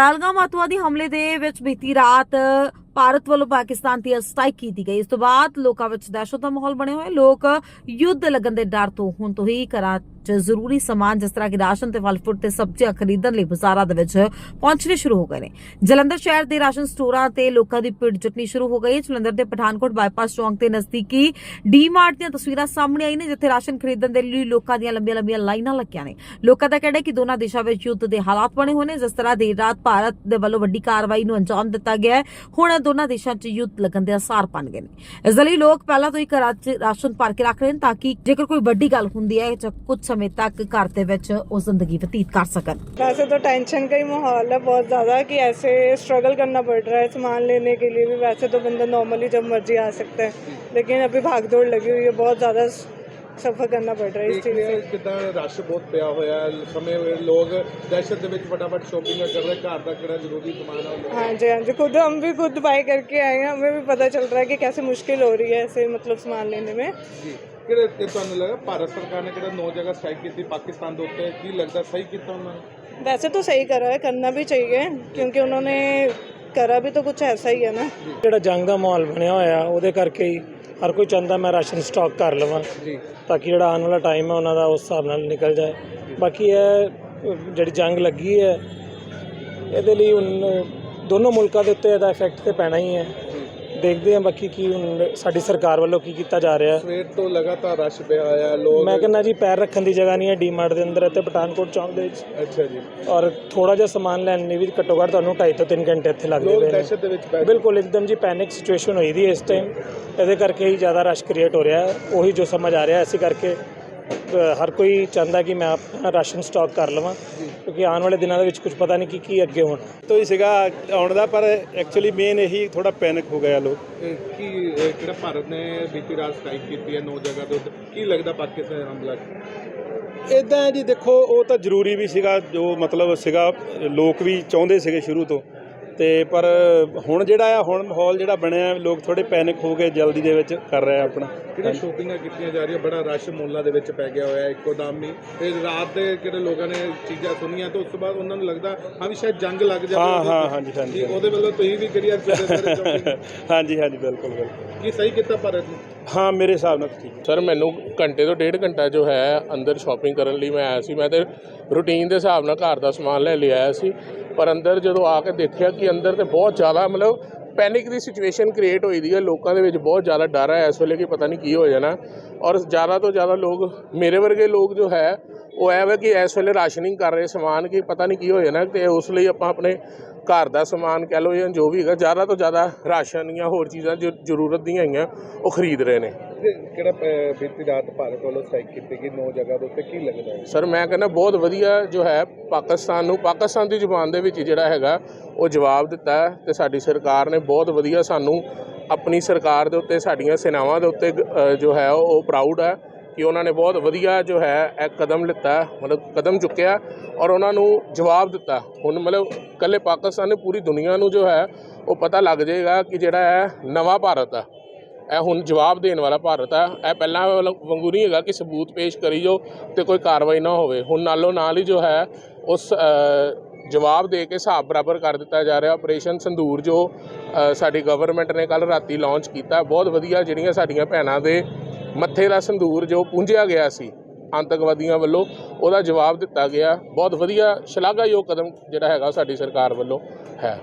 ਪਹਿਲਗਾਮ ਅੱਤਵਾਦੀ ਹਮਲੇ ਦੇ ਵਿੱਚ ਬੀਤੀ ਰਾਤ ਭਾਰਤ ਵੱਲੋਂ ਪਾਕਿਸਤਾਨ ਤੇ ਸਟ੍ਰਾਈਕ ਕੀਤੀ ਗਈ। ਇਸ ਤੋਂ ਬਾਅਦ ਲੋਕਾਂ ਵਿੱਚ ਦਹਿਸ਼ਤ ਦਾ ਮਾਹੌਲ ਬਣਿਆ ਹੋਇਆ। ਲੋਕ ਯੁੱਧ ਲੱਗਣ ਦੇ ਡਰ ਤੋਂ ਹੁਣ ਤੋਂ ਹੀ ਘਰਾਂ 'ਚ ਜ਼ਰੂਰੀ ਸਮਾਨ, ਜਿਸ ਤਰ੍ਹਾਂ ਕਿ ਰਾਸ਼ਨ ਤੇ ਫਲ ਫਰੂਟ ਤੇ ਸਬਜ਼ੀਆਂ ਖਰੀਦਣ ਲਈ ਬਾਜ਼ਾਰਾਂ ਦੇ ਵਿੱਚ ਪਹੁੰਚਣੇ ਸ਼ੁਰੂ ਹੋ ਗਏ ਨੇ। ਜਲੰਧਰ ਸ਼ਹਿਰ ਦੇ ਰਾਸ਼ਨ ਸਟੋਰਾਂ ਤੇ ਲੋਕਾਂ ਦੀ ਭੀੜ ਜੁਟਣੀ ਸ਼ੁਰੂ ਹੋ ਗਈ। ਹੈ ਜਲੰਧਰ ਦੇ ਪਠਾਨਕੋਟ ਬਾਈਪਾਸ ਚੌਂਕ ਤੇ ਨਜ਼ਦੀਕੀ ਡੀ-ਮਾਰਟ ਦੀਆਂ ਤਸਵੀਰਾਂ ਸਾਹਮਣੇ ਆਈ ਨੇ, ਜਿੱਥੇ ਰਾਸ਼ਨ ਖਰੀਦਣ ਦੇ ਲਈ ਲੋਕਾਂ ਦੀਆਂ ਲੰਬੀਆਂ-ਲੰਬੀਆਂ ਲਾਈਨਾਂ ਲੱਗੀਆਂ ਨੇ। ਲੋਕਾਂ ਦਾ ਕਹਿਣਾ ਹੈ ਕਿ ਦੋਨਾਂ ਦੇਸ਼ਾਂ ਵਿੱਚ ਯੁੱਧ ਦੇ ਹਾਲਾਤ ਬਣੇ ਹੋਏ ਨੇ, ਜਿਸ ਤਰ੍ਹਾਂ ਦੇਰ ਰਾਤ ਭਾਰਤ ਦੇ ਵੱਲੋਂ ਵੱਡੀ ਕਾਰਵਾਈ ਨੂੰ ਅੰਜਾਮ ਦਿੱਤਾ ਗਿਆ ਹੈ। ਹੁਣ ਦੋਨਾਂ ਦੇਸ਼ਾਂ 'ਚ ਯੁੱਧ ਲੱਗਣ ਦੇ ਅਸਾਰ ਬਣ ਗਏ ਨੇ ਇਸ ਦੇ ਲਈ ਲੋਕ ਪਹਿਲਾਂ ਤੋਂ ਹੀ ਘਰਾਂ 'ਚ ਰਾਸ਼ਨ ਭਰ ਕੇ ਰੱਖ ਰਹੇ ਨੇ ਤਾਂ ਕਿ ਜੇਕਰ ਕੋਈ ਵੱਡੀ ਗੱਲ ਹੁੰਦੀ ਹੈ ਜਾਂ ਕੁਝ ਸਮੇਂ ਤੱਕ ਘਰ ਦੇ ਵਿੱਚ ਉਹ ਜ਼ਿੰਦਗੀ ਬਤੀਤ ਕਰ ਸਕਣ वैसे तो टेंशन का ही माहौल है बहुत ज़्यादा कि ऐसे स्ट्रगल करना पड़ रहा है सामान लेने के लिए भी वैसे तो बंदा नॉर्मली जब मर्जी आ सकता है लेकिन अभी भाग दौड़ लगी हुई है बहुत ज़्यादा सफ़र करना पड़ रहा है इस ਦੇਖ चीज़ ਲਿਆ से ਕਿਦਾਂ ਰਸ਼ ਬਹੁਤ ਪਿਆ ਹੋਇਆ ਹੈ। ਸਮੇਂ ਵੇਲੇ ਲੋਕ ਦਹਿਸ਼ਤ ਦੇ ਵਿੱਚ ਫਟਾਫਟ ਸ਼ੋਪਿੰਗ ਕਰ ਰਹੇ ਘਰ ਦਾ ਕਿਹੜਾ ਜ਼ਰੂਰੀ ਸਮਾਨ ਆ ਉਹ हाँ जी हाँ जी खुद हम भी खुद बाई करके आए हैं हमें भी पता चल रहा है कि कैसे मुश्किल हो रही है ऐसे मतलब सामान लेने में ਜੀ ਕਿਹੜੇ ਤੇ ਤੁਹਾਨੂੰ ਲੱਗਾ ਭਾਰਤ ਸਰਕਾਰ ਨੇ ਕਿਹੜਾ ਨੌ ਜਗ੍ਹਾ ਸਟ੍ਰਾਈਕ ਕੀਤੀ ਪਾਕਿਸਤਾਨ ਦੇ ਉੱਤੇ ਕੀ ਲੱਗਦਾ ਸਹੀ ਕੀਤਾ ਉਹਨਾਂ ਨੇ वैसे तो सही करा है करना भी चाहिए क्योंकि उन्होंने करा भी तो कुछ ऐसा ही है ना ਜਿਹੜਾ ਜੰਗ ਦਾ ਮਾਹੌਲ ਬਣਿਆ ਹੋਇਆ ਉਹਦੇ ਕਰਕੇ ਹੀ ਹਰ ਕੋਈ ਚਾਹੁੰਦਾ ਮੈਂ ਰਾਸ਼ਨ ਸਟਾਕ ਕਰ ਲਵਾਂ ਜੀ। ਤਾਂ ਕਿ ਜਿਹੜਾ ਆਉਣ ਵਾਲਾ ਟਾਈਮ ਹੈ ਉਹਨਾਂ ਦਾ ਉਸ ਹਿਸਾਬ ਨਾਲ ਨਿਕਲ ਜਾਏ। ਬਾਕੀ ਇਹ ਜਿਹੜੀ ਜੰਗ ਲੱਗੀ ਹੈ ਇਹਦੇ ਲਈ ਹੁਣ ਦੋਨੋਂ ਮੁਲਕਾਂ ਦੇ ਉੱਤੇ ਇਹਦਾ ਇਫੈਕਟ ਤੇ ਪੈਣਾ ਹੀ ਹੈ। ਦੇਖਦੇ ਹਾਂ ਬਾਕੀ ਕੀ ਹੁਣ ਸਾਡੀ ਸਰਕਾਰ ਵੱਲੋਂ ਕੀ ਕੀਤਾ ਜਾ ਰਿਹਾ। ਹੈ ਸਵੇਰ ਤੋਂ ਲਗਾਤਾਰ ਰਸ਼ ਪਿਆ ਹੋਇਆ ਹੈ ਲੋਕ ਮੈਂ ਕਹਿੰਦਾ ਜੀ ਪੈਰ ਰੱਖਣ ਦੀ ਜਗ੍ਹਾ ਨਹੀਂ ਹੈ ਡੀਮਾਰਟ ਦੇ ਅੰਦਰ ਅਤੇ ਪਠਾਨਕੋਟ ਚੌਂਕ ਦੇ ਵਿੱਚ। ਅੱਛਾ ਜੀ। ਔਰ ਥੋੜਾ ਜਿਹਾ ਸਮਾਨ ਲੈਣ ਲਈ ਵੀ ਘੱਟੋ ਘੱਟ ਤੁਹਾਨੂੰ 2.5 ਤੋਂ 3 ਘੰਟੇ ਇੱਥੇ ਲੱਗਦੇ ਲੋਕ ਪਏ ਨੇ। ਦਹਿਸ਼ਤ ਦੇ ਵਿੱਚ ਪੈ ਬਿਲਕੁਲ ਇੱਕਦਮ ਜੀ ਪੈਨਿਕ ਸਿਚੁਏਸ਼ਨ ਹੋਈ ਦੀ ਹੈ ਇਸ ਟਾਈਮ ਇਹਦੇ ਕਰਕੇ ਹੀ ਜ਼ਿਆਦਾ ਰਸ਼ ਕ੍ਰੀਏਟ ਹੋ ਰਿਹਾ ਹੈ। ਉਹੀ ਜੋ ਸਮਝ ਆ ਰਿਹਾ ਹੈ, ਇਸੇ ਕਰਕੇ ਹਰ ਕੋਈ ਚਾਹੁੰਦਾ ਕਿ ਮੈਂ ਆਪਣਾ ਰਾਸ਼ਨ ਸਟਾਕ ਕਰ ਲਵਾਂ ਕਿਉਂਕਿ ਆਉਣ ਵਾਲੇ ਦਿਨਾਂ ਦੇ ਵਿੱਚ ਕੁਝ ਪਤਾ ਨਹੀਂ ਕਿ ਕੀ ਅੱਗੇ ਹੋਣਾ। ਤੋਂ ਹੀ ਸੀਗਾ ਆਉਣ ਦਾ ਪਰ ਐਕਚੁਅਲੀ ਮੇਨ ਇਹੀ ਥੋੜਾ ਪੈਨਿਕ ਹੋ ਗਿਆ ਲੋਕ। ਕੀ ਕਿਹੜਾ ਭਾਰਤ ਨੇ ਬੀਤੀ ਰਾਤ ਸਟ੍ਰਾਈਕ ਕੀਤੀ ਹੈ ਨੌ ਜਗ੍ਹਾ ਦੇ ਉੱਤੇ ਕੀ ਲੱਗਦਾ ਪਾਕਿਸਤਾਨ ਹਮਲਾ ਇਦਾਂ ਜੀ ਦੇਖੋ ਉਹ ਤਾਂ ਜ਼ਰੂਰੀ ਵੀ ਸੀਗਾ ਜੋ ਮਤਲਬ ਸੀਗਾ ਲੋਕ ਵੀ ਚਾਹੁੰਦੇ ਸੀਗੇ ਸ਼ੁਰੂ ਤੋਂ। ਤੇ ਪਰ ਹੁਣ ਜਿਹੜਾ ਆ ਹੁਣ ਮਾਹੌਲ ਜਿਹੜਾ ਬਣਿਆ ਲੋਕ ਥੋੜੇ ਪੈਨਿਕ ਹੋ ਗਏ ਜਲਦੀ ਦੇ ਵਿੱਚ ਕਰ ਰਹੇ ਆਪਣਾ। ਕਿਹੜੀ ਸ਼ੋਪਿੰਗਾਂ ਕੀਤੀਆਂ ਜਾ ਰਹੀਆਂ? ਬੜਾ ਰਸ਼ ਮੋਲਾਂ ਦੇ ਵਿੱਚ ਪੈ ਗਿਆ ਹੋਇਆ ਇੱਕੋ ਦਮ ਹੀ। ਤੇ ਰਾਤ ਦੇ ਕਿਹੜੇ ਲੋਕਾਂ ਨੇ ਚੀਜ਼ਾਂ ਸੁਣੀਆਂ ਤੇ ਉਸ ਤੋਂ ਬਾਅਦ ਉਹਨਾਂ ਨੂੰ ਲੱਗਦਾ ਹਾਂ ਵੀ ਸ਼ਾਇਦ ਜੰਗ ਲੱਗ ਜਾਵੇ। ਹਾਂ ਹਾਂ। ਹਾਂਜੀ ਹਾਂਜੀ ਉਹਦੇ ਵੱਲੋਂ ਤੁਸੀਂ ਵੀ ਕਰੀ ਅੱਜ? ਹਾਂਜੀ ਹਾਂਜੀ ਬਿਲਕੁਲ ਬਿਲਕੁਲ। ਕੀ ਸਹੀ ਕੀਤਾ ਭਾਰਤ ਨੇ? ਹਾਂ, ਮੇਰੇ ਹਿਸਾਬ ਨਾਲ ਠੀਕ ਹੈ। ਸਰ, ਮੈਨੂੰ ਘੰਟੇ ਤੋਂ ਡੇਢ ਘੰਟਾ ਜੋ ਹੈ ਅੰਦਰ ਸ਼ਾਪਿੰਗ ਕਰਨ ਲਈ ਮੈਂ ਆਇਆ ਸੀ। ਮੈਂ ਤੇ ਰੂਟੀਨ ਦੇ ਹਿਸਾਬ ਨਾਲ ਘਰ ਦਾ ਸਮਾਨ ਲੈ ਲਿਆ ਆਇਆ ਸੀ। ਪਰ ਅੰਦਰ ਜਦੋਂ ਆ ਕੇ ਦੇਖਿਆ ਕਿ ਅੰਦਰ ਤੇ ਬਹੁਤ ਜ਼ਿਆਦਾ ਮਤਲਬ ਪੈਨਿਕ ਦੀ ਸਿਚੁਏਸ਼ਨ ਕ੍ਰੀਏਟ ਹੋਈ ਦੀ ਹੈ। ਲੋਕਾਂ ਦੇ ਵਿੱਚ ਬਹੁਤ ਜ਼ਿਆਦਾ ਡਰ ਹੈ ਇਸ ਵੇਲੇ ਕਿ ਪਤਾ ਨਹੀਂ ਕੀ ਹੋ ਜਾਣਾ। ਔਰ ਜ਼ਿਆਦਾ ਤੋਂ ਜ਼ਿਆਦਾ ਲੋਕ, ਮੇਰੇ ਵਰਗੇ ਲੋਕ ਜੋ ਹੈ, ਉਹ ਐ ਵੇ ਕਿ ਇਸ ਵੇਲੇ ਰਾਸ਼ਨਿੰਗ ਕਰ ਰਹੇ ਸਮਾਨ ਕਿ ਪਤਾ ਨਹੀਂ ਕੀ ਹੋ ਜਾਣਾ ਤੇ ਉਸ ਲਈ ਆਪਾਂ ਆਪਣੇ ਘਰ ਦਾ ਸਮਾਨ ਕਹਿ ਲਓ ਜਾਂ ਜੋ ਵੀ ਹੈਗਾ ਜ਼ਿਆਦਾ ਤੋਂ ਜ਼ਿਆਦਾ ਰਾਸ਼ਨ ਜਾਂ ਹੋਰ ਚੀਜ਼ਾਂ ਜੋ ਜ਼ਰੂਰਤ ਦੀਆਂ ਹੈਗੀਆਂ ਉਹ ਖਰੀਦ ਰਹੇ ਨੇ। ਕਿਹੜਾ ਬੀਤੀ ਰਾਤ ਭਾਰਤ ਵੱਲੋਂ ਸਟ੍ਰਾਈਕ ਕੀਤੀ ਗਈ ਨੌ ਜਗ੍ਹਾ ਦੇ ਉੱਤੇ ਕੀ ਲੱਗਦਾ ਹੈ? ਸਰ ਮੈਂ ਕਹਿੰਦਾ ਬਹੁਤ ਵਧੀਆ ਜੋ ਹੈ ਪਾਕਿਸਤਾਨ ਨੂੰ ਪਾਕਿਸਤਾਨ ਦੀ ਜ਼ੁਬਾਨ ਦੇ ਵਿੱਚ ਜਿਹੜਾ ਹੈਗਾ ਉਹ ਜਵਾਬ ਦਿੱਤਾ ਤੇ ਸਾਡੀ ਸਰਕਾਰ ਨੇ ਬਹੁਤ ਵਧੀਆ ਸਾਨੂੰ ਆਪਣੀ ਸਰਕਾਰ ਦੇ ਉੱਤੇ ਸਾਡੀਆਂ ਸੈਨਾਵਾਂ ਦੇ ਉੱਤੇ ਜੋ ਹੈ ਉਹ ਪ੍ਰਾਊਡ ਹੈ। ਕਿ ਉਹਨਾਂ ਨੇ ਬਹੁਤ ਵਧੀਆ ਜੋ ਹੈ ਇਹ ਕਦਮ ਲਿੱਤਾ ਮਤਲਬ ਕਦਮ ਚੁੱਕਿਆ ਔਰ ਉਹਨਾਂ ਨੂੰ ਜਵਾਬ ਦਿੱਤਾ। ਹੁਣ ਮਤਲਬ ਕੱਲੇ ਪਾਕਿਸਤਾਨ ਨੇ ਪੂਰੀ ਦੁਨੀਆ ਨੂੰ ਜੋ ਹੈ ਉਹ ਪਤਾ ਲੱਗ ਜਾਏਗਾ ਕਿ ਜਿਹੜਾ ਹੈ ਨਵਾਂ ਭਾਰਤ ਆ। ਇਹ ਹੁਣ ਜਵਾਬ ਦੇਣ ਵਾਲਾ ਭਾਰਤ ਆ। ਇਹ ਪਹਿਲਾਂ ਵਾਲਾ ਵਾਂਗੂ ਨਹੀਂ ਹੈਗਾ ਕਿ ਸਬੂਤ ਪੇਸ਼ ਕਰੀ ਜੋ ਤੇ ਕੋਈ ਕਾਰਵਾਈ ਨਾ ਹੋਵੇ। ਹੁਣ ਨਾਲੋਂ ਨਾਲ ਹੀ ਜੋ ਹੈ ਉਸ ਅ, ਜਵਾਬ ਦੇ ਕੇ ਹਿਸਾਬ ਬਰਾਬਰ ਕਰ ਦਿੱਤਾ ਜਾ ਰਿਹਾ। ਆਪਰੇਸ਼ਨ ਸੰਧੂਰ ਜੋ ਸਾਡੀ ਗਵਰਨਮੈਂਟ ਨੇ ਕੱਲ ਰਾਤੀ ਲਾਂਚ ਕੀਤਾ ਬਹੁਤ ਵਧੀਆ ਜਿਹੜੀਆਂ ਸਾਡੀਆਂ ਭੈਣਾਂ ਦੇ ਮੱਥੇ ਦਾ ਸੰਧੂਰ ਜੋ ਪੂੰਝਿਆ ਗਿਆ ਸੀ ਆਤੰਕਵਾਦੀਆਂ ਵੱਲੋਂ, ਉਹਦਾ ਜਵਾਬ ਦਿੱਤਾ ਗਿਆ। ਬਹੁਤ ਵਧੀਆ, ਸ਼ਲਾਘਾਯੋਗ ਕਦਮ ਜਿਹੜਾ ਹੈਗਾ ਸਾਡੀ ਸਰਕਾਰ ਵੱਲੋਂ ਹੈ।